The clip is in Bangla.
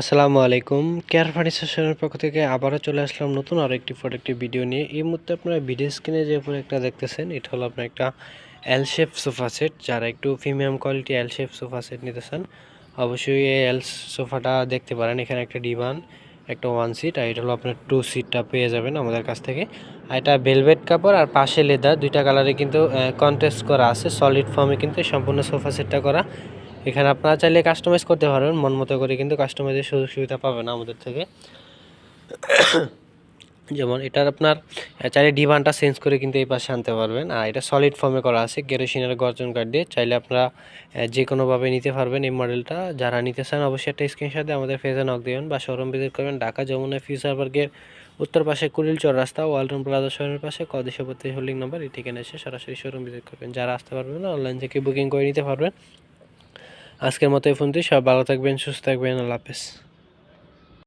আসসালামু আলাইকুম। কেয়ার ফার্নিচারের পক্ষ থেকে আবারও চলে আসলাম নতুন আরও একটি প্রোডাক্টের ভিডিও নিয়ে। এই মুহূর্তে আপনারা ভিডিও স্ক্রিনে যে প্রোডাক্টটা দেখতেছেন, এটা হলো আপনার একটা এল শেপ সোফা সেট যারা একটু premium quality L shape sofa set নিতে চান অবশ্যই এই এল সোফাটা দেখতে পারেন। এখানে একটা ডিভান একটা ওয়ান সিট আর এটা হলো আপনার টু সিটটা পেয়ে যাবেন আমাদের কাছ থেকে। আর এটা ভেলভেট কাপড়, আর পাশে লেদার দুইটা কালারে কিন্তু কন্টেস্ট করা আছে। সলিড ফর্মে কিন্তু সম্পূর্ণ সোফা সেটটা করা। এখানে আপনারা চাইলে কাস্টমাইজ করতে পারবেন মন মতো করে কিন্তু কাস্টমাইজের সুযোগ সুবিধা পাবেন আমাদের থেকে। যেমন এটার আপনার চাইলে ডিভানটা চেঞ্জ করে কিন্তু এই পাশে আনতে পারবেন। আর এটা সলিড ফর্মে করা আছে কেরোসিনের গর্জন কার্ড দিয়ে। চাইলে আপনারা যে কোনোভাবে নিতে পারবেন এই মডেলটা যারা নিতে চান অবশ্যই একটা স্ক্রিনশট আমাদের ফেজে নক দেবেন বা শোরুম ভিজিট করবেন। ঢাকা যমুনা ফিউচার পার্কের উত্তর পাশে কুড়িল চর রাস্তা ওয়ালটন প্লাজা শহরের পাশে কদেশে বত্রিশ হোল্ডিং নাম্বার এই ঠিকানা এসে সরাসরি শোরুম ভিজিট করবেন। যারা আসতে পারবেন অনলাইন থেকে বুকিং করে নিতে পারবেন। আজকের মতো এই ফোনটি সব ভালো থাকবেন সুস্থ থাকবেন আল্লাহ হাফেজ।